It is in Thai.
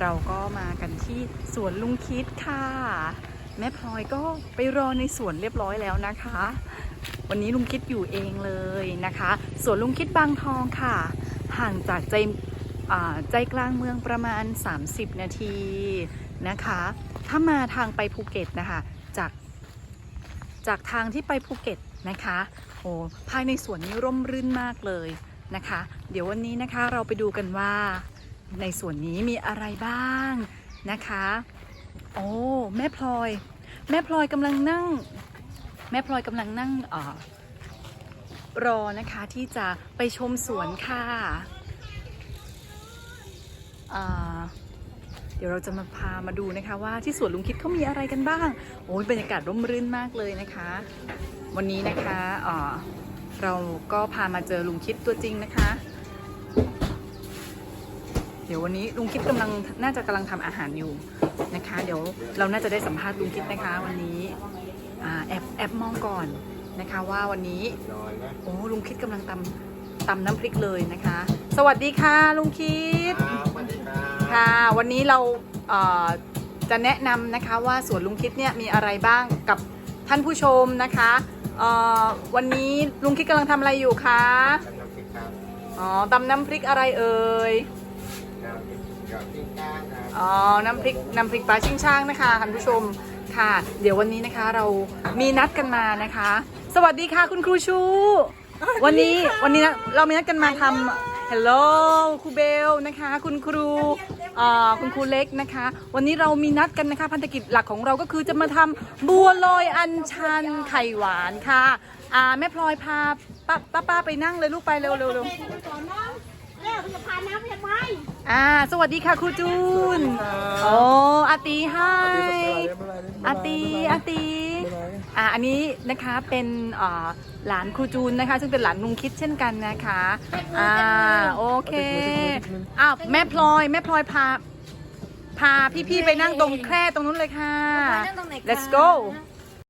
เราก็มากันที่สวนลุงคิดค่ะ แม่พลอยก็ไปรอในสวนเรียบร้อยแล้วนะคะ วันนี้ลุงคิดอยู่เองเลยนะคะสวนลุงคิดบางทองค่ะ ห่างจากใจใจกลางเมืองประมาณ 30 นาทีนะคะ ถ้ามาทางไปภูเก็ตนะคะจากจากทางที่ไปภูเก็ตนะคะโอ้ภายในสวนนี้ร่มรื่นมากเลยนะคะ เดี๋ยววันนี้นะคะเราไปดูกันว่า ในส่วนนี้มีอะไรบ้างนะคะ โอ้แม่พลอย แม่พลอยกำลังนั่ง แม่พลอยกำลังนั่งออรอนะคะที่จะไปชมสวนค่ะเดี๋ยวเราจะมาพามาดูนะคะว่าที่สวนลุงคิดเขามีอะไรกันบ้าง โอ้ยบรรยากาศร่มรื่นมากเลยนะคะ วันนี้นะคะเเราก็พามาเจอลุงคิดตัวจริงนะคะ ยววันนี้ลุงคิดกำลังน่าจะกำลังทำอาหารอยู่นะคะ เดี๋ยวเราน่าจะได้สัมภาษณ์ลุงคิดนะคะวันนี้อ่าแอบแอบมองก่อนนะคะ ว่าวันนี้น้อยนะโอ้ลุงคิดกำลังตำตำน้ำพริกเลยนะคะ สวัสดีค่ะลุงคิดครับสวัสดีครับค่ะ วันนี้เราเอ่อจะแนะนำนะคะว่าสวนลุงคิดเนี่ยมีอะไรบ้างกับท่านผู้ชมนะคะเอ่อวันนี้ลุงคิดกำลังทำอะไรอยู่คะกำลังติดตามอ๋อตำน้ำพริกอะไรเอ่ยแนวที่ย อดที่ก้างครับอ๋อ น้ำพริก น้ำพริกปลาชิงช่างนะคะท่านผู้ชม ค่ะ เดี๋ยววันนี้นะคะเรามีนัดกันมานะคะ สวัสดีค่ะคุณครูชู วันนี้ วันนี้เรามีนัดกันมาทำ Hello ครูเบลนะคะ คุณครูอ่าคุณครูเล็กนะคะ วันนี้เรามีนัดกันนะคะ พันธกิจหลักของเราก็คือจะมาทำบัวลอยอัญชันไข่หวานค่ะ อ่า แม่พลอยพาป้าป้าป้าไปนั่งเลยลูกไปเร็วเร็วเร็ว สอนน้อง เร็วจะพาน้ำไปทำไมอ่า สวัสดีค่ะครูจูน โอ้อาตีให้อาตีอาตีอ่าอันนี้นะคะเป็นอ่าหลานครูจูนนะคะ ซึ่งเป็นหลานลุงคิดเช่นกันนะคะอ่าโอเคอ้าวแม่พลอยแม่พลอยพาพาพี่ๆไปนั่งตรงแคร่ตรงนู้นเลยค่ะนั่งตรงไหนคะ let's go